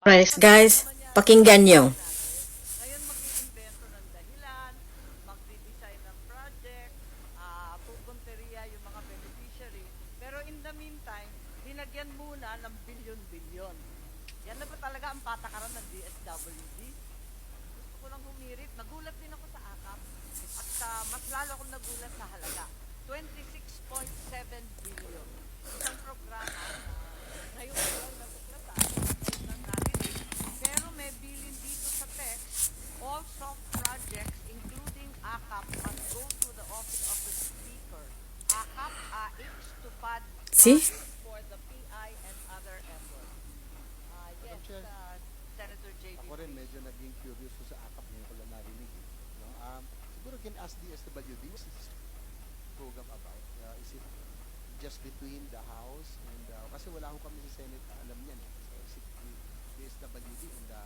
Right, guys, pakinggan nyo. Ngayon mag-iimbento ng dahilan, magdi-design ng project, uh, pupunteriya yung mga beneficiary. Pero in the meantime, dinagyan muna ng bilyon-bilyon. Yan na ba talaga ang patakaran ng DSWD? Gusto ko lang humirit. Nagulat din ako sa AKAP. At ah, mas lalo akong nagulat sa halaga. 26.7 billion. Isang programa na ngayon ko lang natuklasan. Nang narinig. Pero may bilin dito sa text. All soft projects, including AKAP, must go to the office of the Speaker. AKAP, AX, TUPAD, See? for the PI and other efforts. Ah, yes, Madam Chair. ah, Senator J.B. Ako rin medyo naging curious sa akap narinig. eh. No? Um, siguro can ask the SWD, what is this program about? Uh, is it just between the House and, uh, kasi wala ko kami sa Senate na alam niyan eh. So, is it the, the SWD and the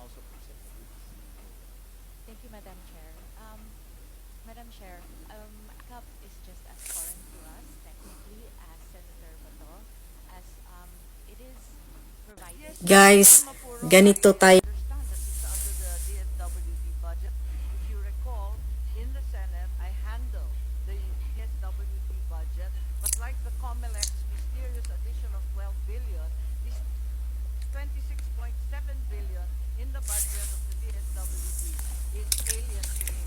House of Representatives? Thank you, Madam Chair. Um, Madam Chair, um, ACAP is just as foreign to us, Guys, ganito tayo. budget. Of 12 billion, this 26.7 billion in the DSWD is alien to me.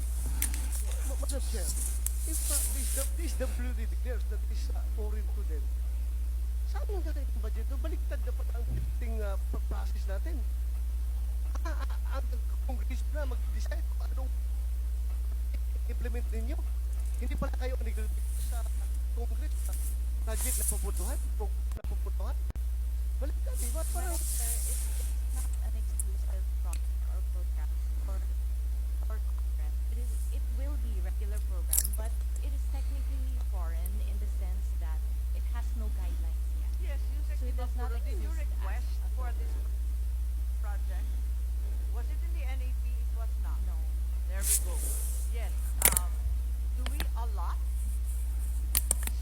Chair, if uh, this, this WD declares that is uh, foreign to them, saan yung gagawin yung budget? No, baliktad dapat ang ting uh, process natin. Ah, ah, ang Congress na mag-decide kung anong implement ninyo. Hindi pala kayo ang nag sa Congress sa budget na puputuhan, program na puputuhan. Baliktad, di ba? Parang Chair, it's, it's not an exclusive project or program for, for Congress. It, is, it will be regular program, but it is technically foreign in the sense that it has no guidelines yet. Yes, Yusek So it does not Dimapuro, did you exist as request a for this project? Was it in the NAP? It was not. No. There we go. Yes. Um, do we allot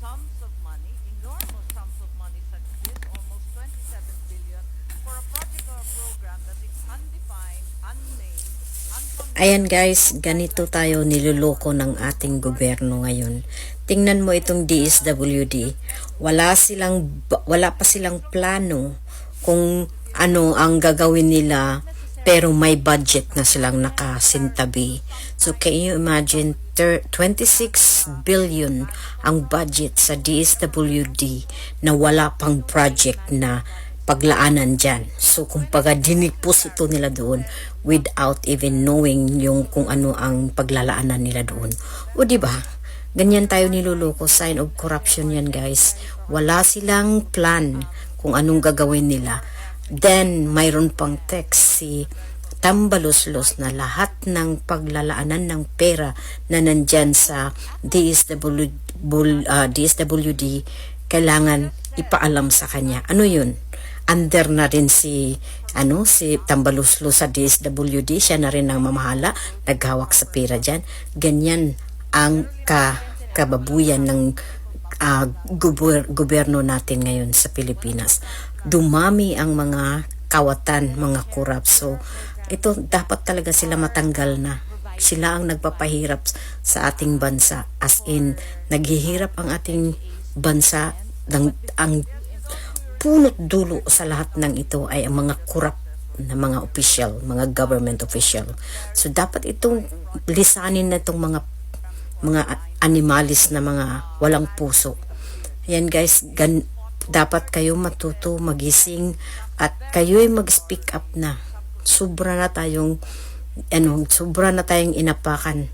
sums of money, enormous sums of money such as this, almost 27 billion, for a project or a program that is undefined, unnamed? Ayan guys, ganito tayo niloloko ng ating gobyerno ngayon. Tingnan mo itong DSWD. Wala silang wala pa silang plano kung ano ang gagawin nila pero may budget na silang nakasintabi. So can you imagine thir- 26 billion ang budget sa DSWD na wala pang project na paglaanan dyan. So, kumbaga, dinipos ito nila doon without even knowing yung kung ano ang paglalaanan nila doon. O, di ba? Ganyan tayo niluloko. Sign of corruption yan, guys. Wala silang plan kung anong gagawin nila. Then, mayroon pang text si tambaluslos na lahat ng paglalaanan ng pera na nandyan sa DSW, bul- ah, DSWD kailangan ipaalam sa kanya. Ano yun? Under na rin si ano si Tambaluslo sa DSWD, siya na rin ang mamahala, naghawak sa pera dyan. Ganyan ang ka, kababuyan ng ah, gober- gobyerno natin ngayon sa Pilipinas. Dumami ang mga kawatan, mga kurap. So, ito dapat talaga sila matanggal na. Sila ang nagpapahirap sa ating bansa. As in, naghihirap ang ating bansa ng, ang punot dulo sa lahat ng ito ay ang mga kurap na mga official, mga government official. So dapat itong lisanin na itong mga mga animalis na mga walang puso. Ayan guys, gan, dapat kayo matuto, magising at kayo ay mag-speak up na. Sobra na tayong ano, sobra na tayong inapakan.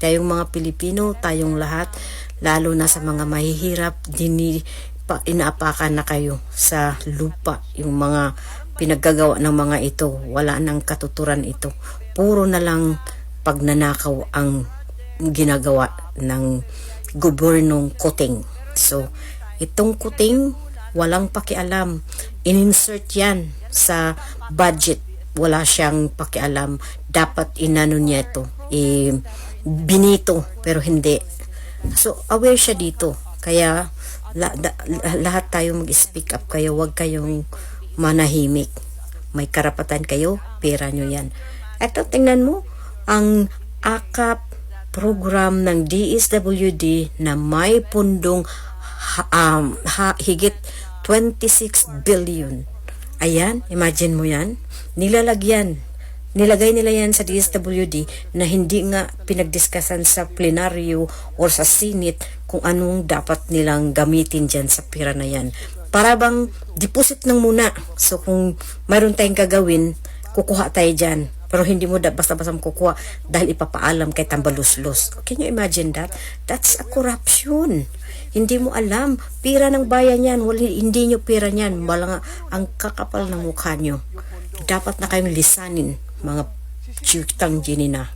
Tayong mga Pilipino, tayong lahat, lalo na sa mga mahihirap, dini, pa, inaapakan na kayo sa lupa. Yung mga pinaggagawa ng mga ito, wala nang katuturan ito. Puro na lang pagnanakaw ang ginagawa ng gobernong kuting. So, itong kuting, walang pakialam. Ininsert yan sa budget. Wala siyang pakialam. Dapat inano niya ito. Eh, binito, pero hindi. So, aware siya dito. Kaya, la- da- lahat tayo mag-speak up kayo. Huwag kayong manahimik. may karapatan kayo, pera nyo yan. Eto, tingnan mo, ang AKAP program ng DSWD na may pundong um, ha- higit 26 billion. Ayan, imagine mo yan. Nilalagyan. Nilagay nila yan sa DSWD na hindi nga pinagdiskasan sa plenaryo or sa Senate kung anong dapat nilang gamitin dyan sa pera na yan. Para bang deposit ng muna. So kung mayroon tayong gagawin, kukuha tayo dyan. Pero hindi mo basta-basta kukuha dahil ipapaalam kay tambaluslos. Can you imagine that? That's a corruption. Hindi mo alam. Pira ng bayan yan. Wala, hindi nyo pira yan. Wala nga ang kakapal ng mukha nyo. Dapat na kayong lisanin, mga chutang ginina.